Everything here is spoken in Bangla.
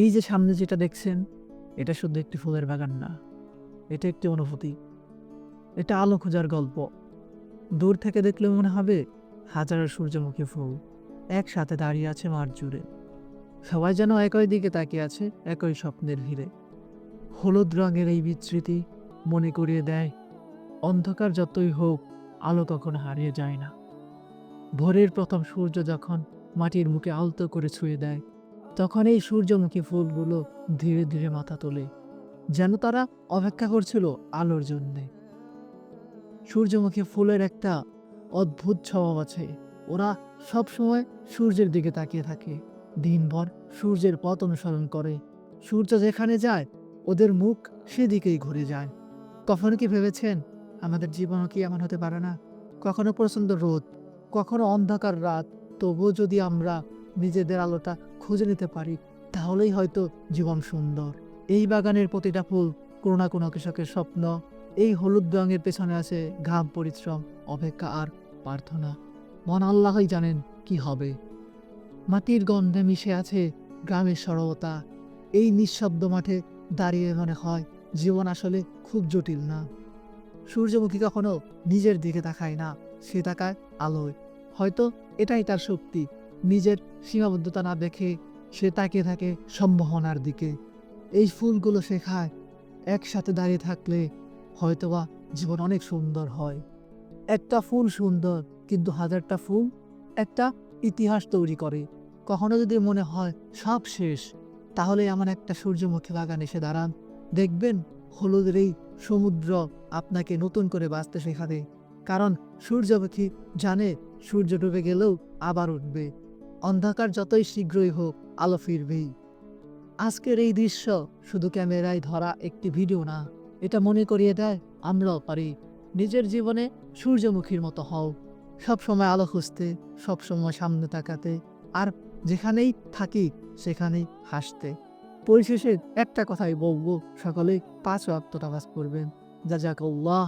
এই যে সামনে যেটা দেখছেন, এটা শুধু একটি ফুলের বাগান না, এটা একটি অনুভূতি। এটা আলো খোঁজার গল্প। দূর থেকে দেখলে মনে হবে হাজারো সূর্যমুখী ফুল একসাথে দাঁড়িয়ে আছে মাঠ জুড়ে। সবাই যেন একই দিকে তাকিয়ে আছে, একই স্বপ্নের ভিড়ে। হলুদ রঙের এই বিচ্যুতি মনে করিয়ে দেয়, অন্ধকার যতই হোক, আলো কখনো হারিয়ে যায় না। ভোরের প্রথম সূর্য যখন মাটির মুখে আলতো করে ছুঁয়ে দেয় তখন এই সূর্যমুখী ফুলগুলো ধীরে ধীরে মাথা তোলে, যেন তারা অপেক্ষা করছিল আলোর জন্যে। সূর্যমুখী ফুলের একটা অদ্ভুত স্বভাব আছে। ওরা সব সময় সূর্যের দিকে তাকিয়ে থাকে। দিনভর সূর্যের পথ অনুসরণ করে। সূর্য যেখানে যায়, ওদের মুখ সেদিকেই ঘুরে যায়। কখনো কি ভেবেছেন, আমাদের জীবনও কি এমন হতে পারে না? কখনো প্রচণ্ড রোদ, কখনো অন্ধকার রাত, তবুও যদি আমরা নিজেদের আলোটা খুঁজে নিতে পারি, তাহলেই হয়তো জীবন সুন্দর। এই বাগানের প্রতিটা ফুল কোনো না কোনো কৃষকের স্বপ্ন, এই হলুদ রঙের পেছনে আছে ঘাম পরিশ্রম, অপেক্ষা আর প্রার্থনা। মন আল্লাহই জানেন কি হবে। মাটির গন্ধে মিশে আছে গ্রামের সরবতা এই নিঃশব্দ মাঠে দাঁড়িয়ে মনে হয় জীবন আসলে খুব জটিল না। সূর্যমুখী কখনো নিজের দিকে তাকায় না, সে তাকায় আলোয়। হয়তো এটাই তার শক্তি নিজের সীমাবদ্ধতা না দেখে সে তাকিয়ে থাকে সম্ভাবনার দিকে। এই ফুলগুলো শেখায় একসাথে দাঁড়িয়ে থাকলে হয়তোবা জীবন অনেক সুন্দর হয়। একটা ফুল সুন্দর, কিন্তু হাজারটা ফুল একটা ইতিহাস তৈরি করে। কখনো যদি মনে হয় সব শেষ, তাহলে এমন একটা সূর্যমুখী বাগান এসে দাঁড়ান। দেখবেন হলুদের এই সমুদ্র আপনাকে নতুন করে বাঁচতে শেখাবে। কারণ সূর্যমুখী জানে সূর্য ডুবে গেলেও আবার উঠবে। অন্ধকার যতই শীঘ্রই হোক, আলো ফিরবেই। আজকের এই দৃশ্য শুধু ক্যামেরায় ধরা একটি ভিডিও না, এটা মনে করিয়ে দেয়, আমরাও পারি। নিজের জীবনে সূর্যমুখীর মতো হও। সব সময় আলো খুঁজতে, সব সময় সামনে তাকাতে, আর যেখানেই থাকি, সেখানেই হাসতে। পরিশেষে একটা কথাই বলব সকলে পাঁচ ওয়াক্ত নামাজ পড়বেন। যা যাক আল্লাহ